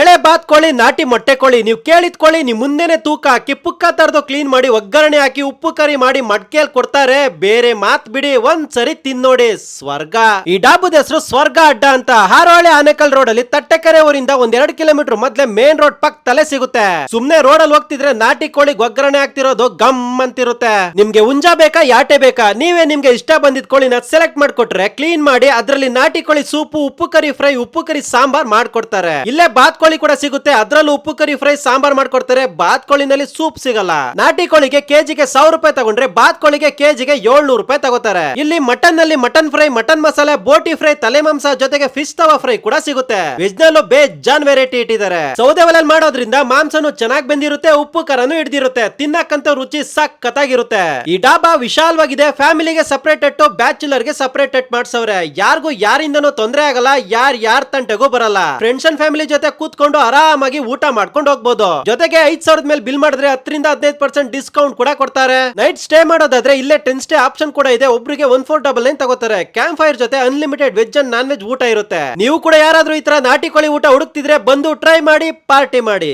ಎಳೆ ಬಾತ್ ಕೋಳಿ, ನಾಟಿ ಮೊಟ್ಟೆ ಕೋಳಿ, ನೀವು ಕೇಳಿದ ಕೋಳಿ, ನೀವು ಮುಂದೆನೆ ತೂಕ ಹಾಕಿ, ಪುಕ್ಕ ತರದು ಕ್ಲೀನ್ ಮಾಡಿ, ಒಗ್ಗರಣೆ ಹಾಕಿ, ಉಪ್ಪು ಕರಿ ಮಾಡಿ, ಮಡ್ಕೇಲ್ ಕೊಡ್ತಾರೆ. ಬೇರೆ ಮಾತ್ ಬಿಡಿ ಒಂದ್ ಸರಿ ತಿನ್ನೋಡಿ ಸ್ವರ್ಗ. ಈ ಡಾಬುದ ಹೆಸರು ಸ್ವರ್ಗ ಅಡ್ಡ ಅಂತ ಹಾರೋಳೆ ಆನೆಕಲ್ ರೋಡ್ ಅಲ್ಲಿ ತಟ್ಟೆಕೆರೆ ಊರಿಂದ ಒಂದ್ ಎರಡು ಕಿಲೋಮೀಟರ್ ಮೊದ್ಲೇ ಮೇನ್ ರೋಡ್ ಪಕ್ಕ ತಲೆ ಸಿಗುತ್ತೆ. ಸುಮ್ನೆ ರೋಡ್ ಅಲ್ಲಿ ಹೋಗ್ತಿದ್ರೆ ನಾಟಿ ಕೋಳಿ ಒಗ್ಗರಣೆ ಆಗ್ತಿರೋದು ಗಮ್ ಅಂತಿರುತ್ತೆ. ನಿಮ್ಗೆ ಉಂಜಾ ಬೇಕಾ, ಯಾಟೆ ಬೇಕಾ? ನೀವೇ ನಿಮ್ಗೆ ಇಷ್ಟ ಬಂದಿದ್ ಕೋಳಿನ ಸೆಲೆಕ್ಟ್ ಮಾಡ್ಕೊಟ್ರೆ ಕ್ಲೀನ್ ಮಾಡಿ, ಅದ್ರಲ್ಲಿ ನಾಟಿ ಕೋಳಿ ಸೂಪು, ಉಪ್ಪು ಕರಿ ಫ್ರೈ ಉಪ್ಪು ಕರಿ ಸಾಂಬಾರ್ ಮಾಡ್ಕೊಡ್ತಾರೆ. ಇಲ್ಲೇ ಬಾತ್ ಕೋಳಿ ಕೂಡ ಸಿಗುತ್ತೆ. ಅದ್ರಲ್ಲೂ ಉಪ್ಪು, ಕರಿ ಫ್ರೈ ಸಾಂಬಾರ್ ಮಾಡ್ಕೊಡ್ತಾರೆ. ಬಾತ್ ಕೋಳಿನಲ್ಲಿ ಸೂಪ್ ಸಿಗಲ್ಲ. ನಾಟಿ ಕೋಳಿಗೆ ಕೆಜಿಗೆ ಸಾವಿರ ರೂಪಾಯಿ ತಗೊಂಡ್ರೆ ಬಾತ್ ಕೋಳಿಗೆ ಕೆಜಿಗೆ ಏಳ್ನೂರು ರೂಪಾಯಿ ತಗೋತಾರೆ. ಇಲ್ಲಿ ಮಟನ್ನಲ್ಲಿ ಮಟನ್ ಫ್ರೈ, ಮಟನ್ ಮಸಾಲೆ, ಬೋಟಿ ಫ್ರೈ, ತಲೆ ಮಾಂಸ ಜೊತೆಗೆ ಫಿಶ್ ತವಾ ಫ್ರೈ ಕೂಡ ಸಿಗುತ್ತೆ. ವೆಜ್ ನಲ್ಲೂ ಬೇಜಾನ್ ವೆರೈಟಿ ಇಟ್ಟಿದ್ದಾರೆ. ಸೌದೆ ಒಲೆಯಲ್ಲಿ ಮಾಡೋದ್ರಿಂದ ಮಾಂಸನು ಚೆನ್ನಾಗಿ ಬೆಂದಿರುತ್ತೆ, ಉಪ್ಪು, ಖರನು ಹಿಡ್ದಿರುತ್ತೆ. ತಿನ್ನಕ್ಕಂತ ರುಚಿ ಸಖತ್ತಾಗಿರುತ್ತೆ. ಈ ಡಾಬಾ ವಿಶಾಲವಾಗಿದೆ. ಫ್ಯಾಮಿಲಿಗೆ ಸಪರೇಟ್ ಇಟ್ಟು ಬ್ಯಾಚುಲರ್ಗೆ ಸಪರೇಟ್ ಇಟ್ ಮಾಡ್ಸವ್ರೆ. ಯಾರಿಗೂ ಯಾರಿಂದನೂ ತೊಂದರೆ ಆಗಲ್ಲ, ಯಾರ್ ಯಾರ್ ತಂಟೆಗೂ ಬರಲ್ಲ. ಫ್ರೆಂಡ್ಸ್ ಅಂಡ್ ಫ್ಯಾಮಿಲಿ ಜೊತೆ ಕೂತ್ಕೊಂಡು ಆರಾಮಾಗಿ ಊಟ ಮಾಡ್ಕೊಂಡು ಹೋಗ್ಬೋದು. ಜೊತೆಗೆ ಐದ್ ಸಾವಿರದ ಮೇಲೆ ಬಿಲ್ ಮಾಡಿದ್ರೆ ಹತ್ತರಿಂದ ಹದಿನೈದು ಪರ್ಸೆಂಟ್ ಡಿಸ್ಕೌಂಟ್ ಕೂಡ ಕೊಡ್ತಾರೆ. ನೈಟ್ ಸ್ಟೇ ಮಾಡೋದಾದ್ರೆ ಇಲ್ಲೇ ಟೆನ್ ಸ್ಟೇ ಆಪ್ಷನ್ ಕೂಡ ಇದೆ. ಒಬ್ರಿಗೆ ಒನ್ ಫೋರ್ ಡಬಲ್ ನೈನ್ ತಗೋತಾರೆ. ಕ್ಯಾಂಪ್ ಫೈರ್ ಜೊತೆ unlimited veg and non veg ಊಟ ಇರುತ್ತೆ. ನೀವು ಕೂಡ ಯಾರಾದ್ರೂ ಈ ತರ ನಾಟಿ ಕೋಳಿ ಊಟ ಹುಡುಕ್ತಿದ್ರೆ ಬಂದು ಟ್ರೈ ಮಾಡಿ, ಪಾರ್ಟಿ ಮಾಡಿ.